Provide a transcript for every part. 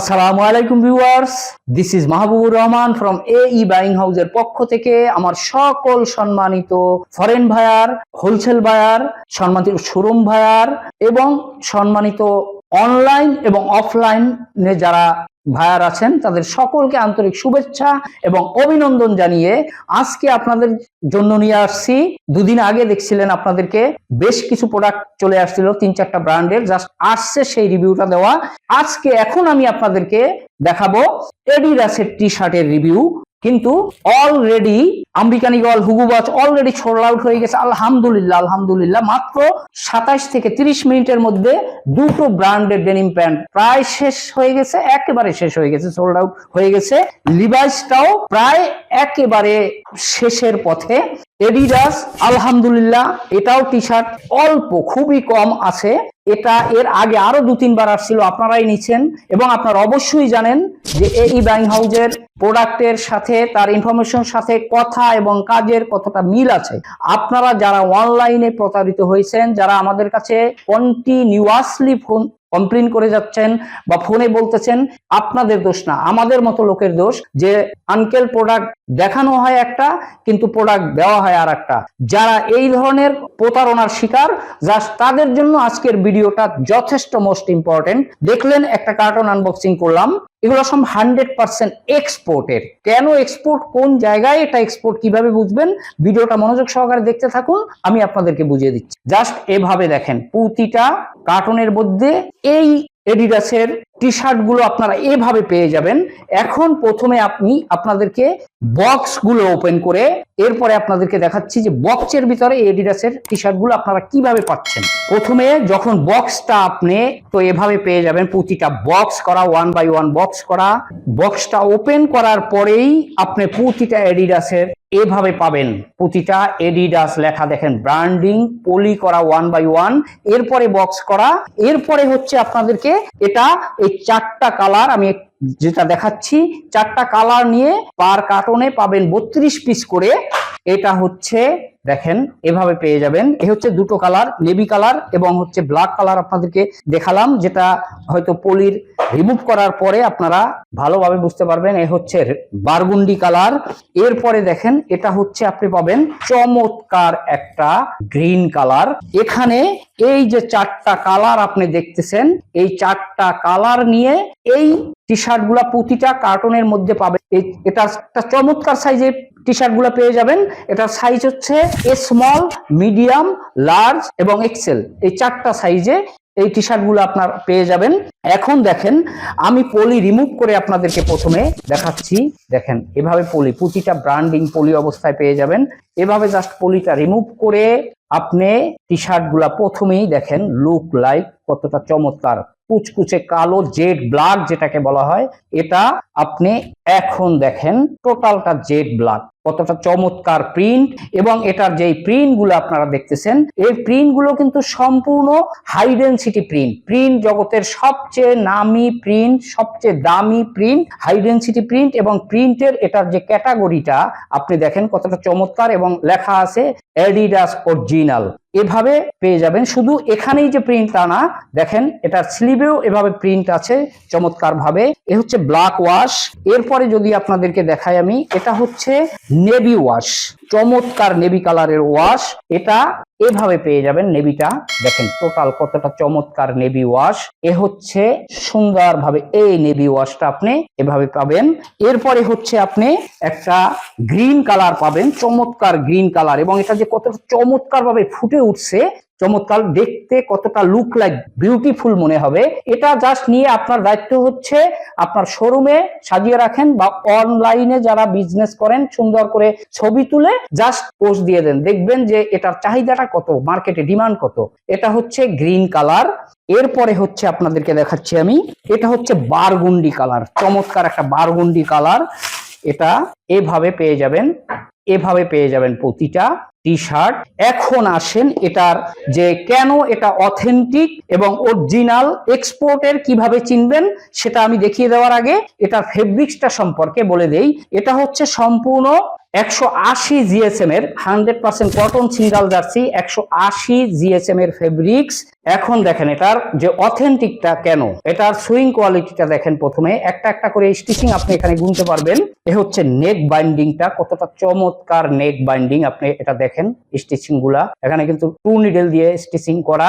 আসসালামু আলাইকুম viewers. This is Mahbubur Rahman from A E buying হাউজের পক্ষ থেকে আমার সকল সম্মানিত ফরেন ভায়ার হোলসেল ভায়ার সম্মানিত শোরুম ভায়ার এবং সম্মানিত অনলাইন এবং অফলাইনে যারা ভায়ার আছেন, তাদের সকলকে আন্তরিক শুভেচ্ছা এবং অভিনন্দন জানিয়ে আজকে আপনাদের জন্য নিয়ে আসছি। দুদিন আগে দেখছিলেন আপনাদেরকে, বেশ কিছু প্রোডাক্ট চলে আসছিল, তিন চারটা ব্র্যান্ডের জাস্ট আসছে সেই রিভিউটা দেওয়া। আজকে এখন আমি আপনাদেরকে দেখাবো এডিডাসের টি শার্টের রিভিউ কিন্তু অলরেডি আম্বিকান ইগল হুগু ওয়াচ অলরেডি সোল্ড আউট হয়ে গেছে, আলহামদুলিল্লাহ আলহামদুলিল্লাহ। মাত্র সাতাশ থেকে তিরিশ মিনিটের মধ্যে দুটো ব্র্যান্ডের ডেনিম প্যান্ট প্রায় শেষ হয়ে গেছে, একেবারে শেষ হয়ে গেছে সোল্ড আউট হয়ে গেছে। লিভাইসটাও প্রায় একেবারে শেষের পথে। এডিডাস আলহামদুলিল্লাহ, এটাও টি শার্ট অল্প, খুবই কম আছে। এটা এর আগে আরও দু তিনবার আসছিল, আপনারাই নিচ্ছেন। এবং আপনারা অবশ্যই জানেন যে এই ব্যাং হাউজের প্রোডাক্টের সাথে, তার ইনফরমেশন সাথে কথা এবং কাজের কতটা মিল আছে। আপনারা যারা অনলাইনে প্রতারিত হয়েছেন, যারা আমাদের কাছে কন্টিনিউয়াসলি ফোন কমপ্লেন করে যাচ্ছেন বা ফোনে বলতেছেন, আপনাদের দোষ না, আমাদের মতো লোকের দোষ যে আনকেল প্রোডাক্ট দেখানো হয় একটা, কিন্তু প্রোডাক্ট দেওয়া হয় আর একটা যারা এই ধরনের প্রতারণার শিকার জাস্ট তাদের জন্য আজকের ভিডিওটা যথেষ্ট মোস্ট ইম্পর্টেন্ট দেখলেন, একটা কার্টন আনবক্সিং করলাম, এগুলো সব হান্ড্রেড পার্সেন্ট এক্সপোর্টের কেন এক্সপোর্ট কোন জায়গায় এটা এক্সপোর্ট কীভাবে বুঝবেন? ভিডিওটা মনোযোগ সহকারে দেখতে থাকুন, আমি আপনাদেরকে বুঝিয়ে দিচ্ছি। জাস্ট এভাবে দেখেন, প্রতিটা কার্টনের মধ্যে এই এডিডাসের টি শার্টগুলো আপনারা এভাবে পেয়ে যাবেন। এখন প্রথমে আপনি আপনাদেরকে বক্সগুলো ওপেন করে এরপরে আপনাদেরকে দেখাচ্ছি যে বক্সের ভিতরে এডিডাসের টি শার্টগুলো আপনারা কীভাবে পাচ্ছেন। প্রথমে যখন বক্সটা আপনি, তো এভাবে পেয়ে যাবেন প্রতিটা বক্স করা ওয়ান বাই ওয়ান বক্স করা। বক্সটা ওপেন করার পরেই আপনি প্রতিটা এডিডাসের এভাবে পাবেন প্রতিটা এডিডাস লেখা, দেখেন ব্র্যান্ডিং পলি করা ওয়ান বাই ওয়ান এরপরে বক্স করা, এরপরে হচ্ছে আপনাদেরকে এটা এই চারটা কালার আমি যেটা দেখাচ্ছি, চারটা কালার নিয়ে পার কার্টনে পাবেন বত্রিশ পিস করে, এটা হচ্ছে দেখেন, এভাবে পেয়ে যাবেন। এ হচ্ছে দুটো কালার, নেভি কালার এবং হচ্ছে ব্ল্যাক কালার আপনাদেরকে দেখালাম, যেটা হয়তো পলির রিমুভ করার পরে আপনারা ভালোভাবে বুঝতে পারবেন। এ হচ্ছে বারগুন্ডি কালার। এরপরে দেখেন, এটা হচ্ছে আপনি পাবেন চমৎকার একটা গ্রিন কালার। এখানে এই যে চারটা কালার আপনি দেখতেছেন, এই চারটা কালার নিয়ে এই টি শার্টগুলা প্রতিটা কার্টনের মধ্যে পাবেন। এটা একটা চমৎকার সাইজে টি শার্টগুলা পেয়ে যাবেন। এটার সাইজ হচ্ছে স্মল মিডিয়াম লার্জ এবং এক্সেল এই চারটা সাইজে এই টি শার্টগুলো আপনার পেয়ে যাবেন। এখন দেখেন, আমি পলি রিমুভ করে আপনাদেরকে প্রথমে দেখাচ্ছি। দেখেন, এভাবে পলি প্রতিটা ব্র্যান্ডিং পলি অবস্থায় পেয়ে যাবেন। এভাবে জাস্ট পলিটা রিমুভ করে আপনি টি শার্টগুলা প্রথমেই দেখেন লুক লাইক কতটা চমৎকার। কুচকুচে কালো জেড ব্ল্যাক যেটাকে বলা হয়, এটা আপনি এখন দেখেন টোটালটা জেড ব্ল্যাক কতটা চমৎকার প্রিন্ট এবং এটার যে প্রিন্টগুলো আপনারা দেখতেছেন, এই প্রিন্টগুলো কিন্তু সম্পূর্ণ হাই ডেন্সিটি প্রিন্ট প্রিন্ট জগতের সবচেয়ে নামি প্রিন্ট সবচেয়ে দামি প্রিন্ট হাই ডেন্সিটি প্রিন্ট এবং প্রিন্টের এটার যে ক্যাটাগরিটা আপনি দেখেন কতটা চমৎকার এবং লেখা আছে অ্যাডিডাস অরিজিনাল এভাবে পেয়ে যাবেন। শুধু এখানেই যে প্রিন্ট তা না, দেখেন এটা স্লিভেও এভাবে প্রিন্ট আছে চমৎকার ভাবে এ হচ্ছে ব্ল্যাক ওয়াশ এরপরে যদি আপনাদেরকে দেখাই আমি, এটা হচ্ছে নেভি ওয়াশ চমৎকার নেভি কালারের ওয়াশ এটা এভাবে পেয়ে যাবেন নেভিটা। দেখেন টোটাল কতটা চমৎকার নেভি ওয়াশ এ হচ্ছে সুন্দরভাবে এই নেভি ওয়াশটা আপনি এভাবে পাবেন। এরপরে হচ্ছে আপনি একটা গ্রিন কালার পাবেন, চমৎকার গ্রিন কালার এবং এটা যে কতটা চমৎকারভাবে ফুটে উঠছে চমৎকার, দেখতে কতটা লুক লাইক বিউটিফুল মনে হবে। এটা জাস্ট নিয়ে আপনার দায়িত্ব হচ্ছে আপনার শোরুমে সাজিয়ে রাখেন বা অনলাইনে যারা বিজনেস করেন, সুন্দর করে ছবি তুলে জাস্ট পোস্ট দিয়ে দেন। দেখবেন যে এটার চাহিদাটা কত মার্কেটে ডিমান্ড কত। এটা হচ্ছে গ্রিন কালার এরপরে হচ্ছে আপনাদেরকে দেখাচ্ছি আমি, এটা হচ্ছে বারগুন্ডি কালার চমৎকার একটা বারগুন্ডি কালার এটা এভাবে পেয়ে যাবেন। এভাবে পেয়ে যাবেন প্রতিটা টি শার্ট এখন আসেন এটার যে কেন এটা অথেন্টিক এবং অরিজিনাল এক্সপোর্টের কীভাবে চিনবেন সেটা আমি দেখিয়ে দেওয়ার আগে এটা ফেব্রিক্সটা সম্পর্কে বলে দেই। এটা হচ্ছে সম্পূর্ণ একশো আশি জিএসএম এর hundred percent cotton single jersey, একশো আশি জিএসএম এর ফেব্রিক্স। এখন দেখেন এটার যে অথেন্টিকটা কেন, এটার সুইং কোয়ালিটিটা দেখেন প্রথমে। একটা একটা করে স্টিচিং আপনি এখানে গুনতে পারবেন। এ হচ্ছে নেক বাইন্ডিংটা, কতটা চমৎকার নেক বাইন্ডিং আপনি এটা দেখেন স্টিচিংগুলা এখানে কিন্তু টু নিডেল দিয়ে স্টিচিং করা।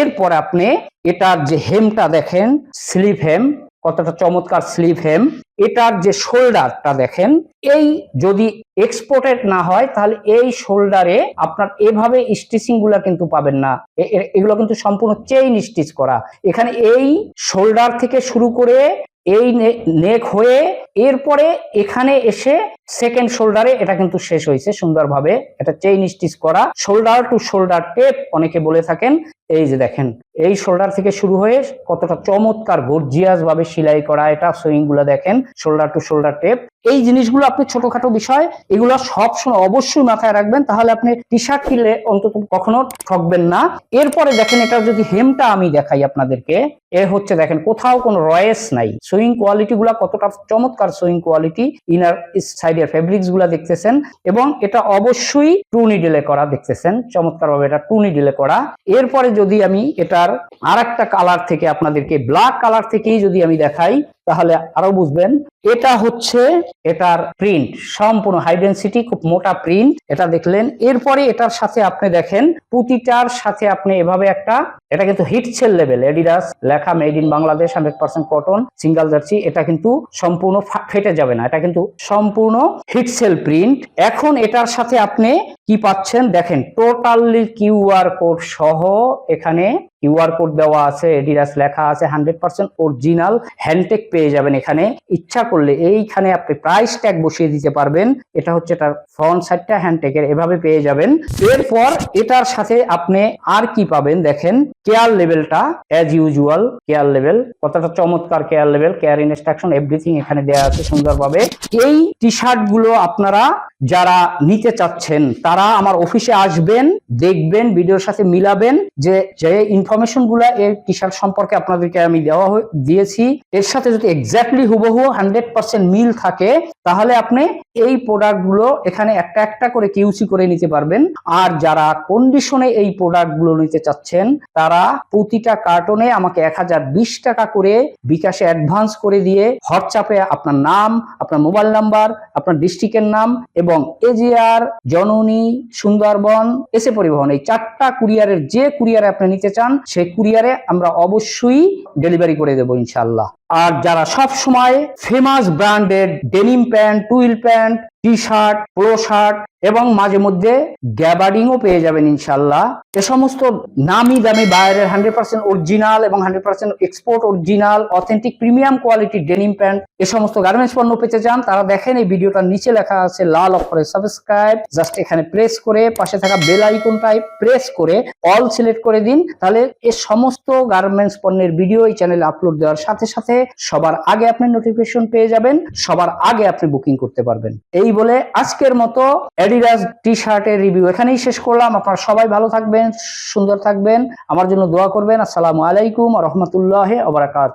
এরপর আপনি এটার যে হেমটা দেখেন স্লিভ হেম কতটা চমৎকার স্লিভ হেম এটার যে শোল্ডারটা দেখেন, এই যদি এক্সপোর্টেড না হয়, তাহলে এই শোল্ডারে আপনার এভাবে স্টিচিংগুলা কিন্তু পাবেন না। এগুলো কিন্তু সম্পূর্ণ চেইন স্টিচ করা। এখানে এই শোল্ডার থেকে শুরু করে এই নেক হয়ে এরপরে এখানে এসে সেকেন্ড শোল্ডারে এটা কিন্তু শেষ হয়েছে সুন্দরভাবে। এটা চেইন স্টিচ করা শোল্ডার টু শোল্ডার টেপ অনেকে বলে থাকেন। এই যে দেখেন, এই শোল্ডার থেকে শুরু হয়ে কতটা চমৎকার গর্জিয়াস ভাবে সেলাই করা, এটা সুইংগুলো দেখেন শোল্ডার টু শোল্ডার টেপ এই জিনিসগুলো আপনি ছোটখাটো বিষয়, এগুলো সবসময় অবশ্যই মাথায় রাখবেন, তাহলে আপনি টি শার্ট কিনলে অন্তত কখনো ঠকবেন না। এরপরে দেখেন এটা যদি হেমটা আমি দেখাই আপনাদেরকে, এ হচ্ছে দেখেন, কোথাও কোনো রয়েস নাই। সুইং কোয়ালিটি গুলা কতটা চমৎকার সুইং কোয়ালিটি ইনার সাইডের ফেব্রিক্সগুলা দেখতেছেন এবং এটা অবশ্যই টু নিডেলে করা দেখতেছেন চমৎকার ভাবে এটা টু নিডেলে করা। এরপরে যদি আমি এটার আর একটা কালার থেকে আপনাদেরকে ব্ল্যাক কালার থেকেই যদি আমি দেখাই তাহলে আরও বুঝবেন, এটা হচ্ছে এটার প্রিন্ট সম্পূর্ণ হাই ডেন্সিটি খুব মোটা প্রিন্ট এটা দেখলেন। এরপরে এটার সাথে আপনি দেখেন, প্রতিটার সাথে আপনি এভাবে একটা, এটা কিন্তু হিট সেল লেভেল এডিডাস লেখা made in Bangladesh hundred percent cotton single jersey এটা কিন্তু সম্পূর্ণ ফেটে যাবে না, এটা কিন্তু সম্পূর্ণ হিট সেল প্রিন্ট এখন এটার সাথে আপনি কি পাচ্ছেন? দেখেন টোটালি কিউআর কোড সহ এখানে কিউআর কোড দেওয়া আছে এডিডাস লেখা আছে হান্ড্রেড পার্সেন্ট অরিজিনাল হ্যান্ডটেক পেয়ে যাবেন এখানে। ইচ্ছা করলে এইখানে আপনি প্রাইস ট্যাগ বসিয়ে দিতে পারবেন। এটা হচ্ছে এটার ফ্রন্ট সাইডটা হ্যান্ডটেকের এভাবে পেয়ে যাবেন। এরপর এটার সাথে আপনি আর কি পাবেন? দেখেন কেয়ার লেভেলটা অ্যাজ ইউজুয়াল কেয়ার লেভেল কতটা চমৎকার কেয়ার লেভেল কেয়ার ইনস্ট্রাকশন এভরিথিং এখানে দেওয়া আছে সুন্দরভাবে। এই টি শার্টগুলো আপনারা যারা নিতে চাচ্ছেন তারা আমার অফিসে আসবেন, দেখবেন, ভিডিওর সাথে মিলাবেন যে যে ইনফরমেশনগুলা এর টি সম্পর্কে আপনাদেরকে আমি দেওয়া দিয়েছি। এর সাথে যদি এক্স্যাক্টলি হুবহু হান্ড্রেড পার্সেন্ট মিল থাকে, তাহলে আপনি এই প্রোডাক্টগুলো এখানে একটা একটা করে কিউসি করে নিতে পারবেন। আর যারা কন্ডিশনে এই প্রোডাক্টগুলো নিতে চাচ্ছেন, তারা প্রতিটা কার্টনে আমাকে এক হাজার বিশ টাকা করে বিকাশে অ্যাডভান্স করে দিয়ে হোয়াটসঅ্যাপে আপনার নাম, আপনার মোবাইল নাম্বার, আপনার ডিস্ট্রিক্টের নাম এবং এজিআর জননী, সুন্দরবন, এসে পরিবহন, এই চারটা কুরিয়ারের যে কুরিয়ারে আপনি নিতে চান, সেই কুরিয়ারে আমরা অবশ্যই ডেলিভারি করে দেবো ইনশাল্লাহ আর যারা সব সময় ফেমাস ব্র্যান্ডের denim pant twill pant and T shirt polo shirt এবং মাঝে মধ্যে গ্যাবার্ডিংও পেয়ে যাবেন ইনশাল্লাহ। এ সমস্ত নামি দামি বাইরের হান্ড্রেড পার্সেন্ট অরিজিনাল এবং hundred percent export original authentic premium quality denim pant এ সমস্ত গার্মেন্টস পণ্য পেতে চান, তারা দেখেন এই ভিডিওটার নিচে লেখা আছে, লাল অক্ষরে সাবস্ক্রাইব জাস্ট এখানে প্রেস করে, পাশে থাকা বেল আইকনটায় প্রেস করে অল সিলেক্ট করে দিন, তাহলে এ সমস্ত গার্মেন্টস পণ্যের ভিডিও এই চ্যানেলে আপলোড দেওয়ার সাথে সাথে সবার আগে আপনি নোটিফিকেশন পেয়ে যাবেন, সবার আগে আপনি বুকিং করতে পারবেন। এই বলে আজকের মতো অ্যাডিডাস টি শার্টের রিভিউ এখানেই শেষ করলাম। আপনারা সবাই ভালো থাকবেন, সুন্দর থাকবেন। আমার জন্য দোয়া করবেন। আসসালামু আলাইকুম রহমতুল্লাহ ওবরাকাত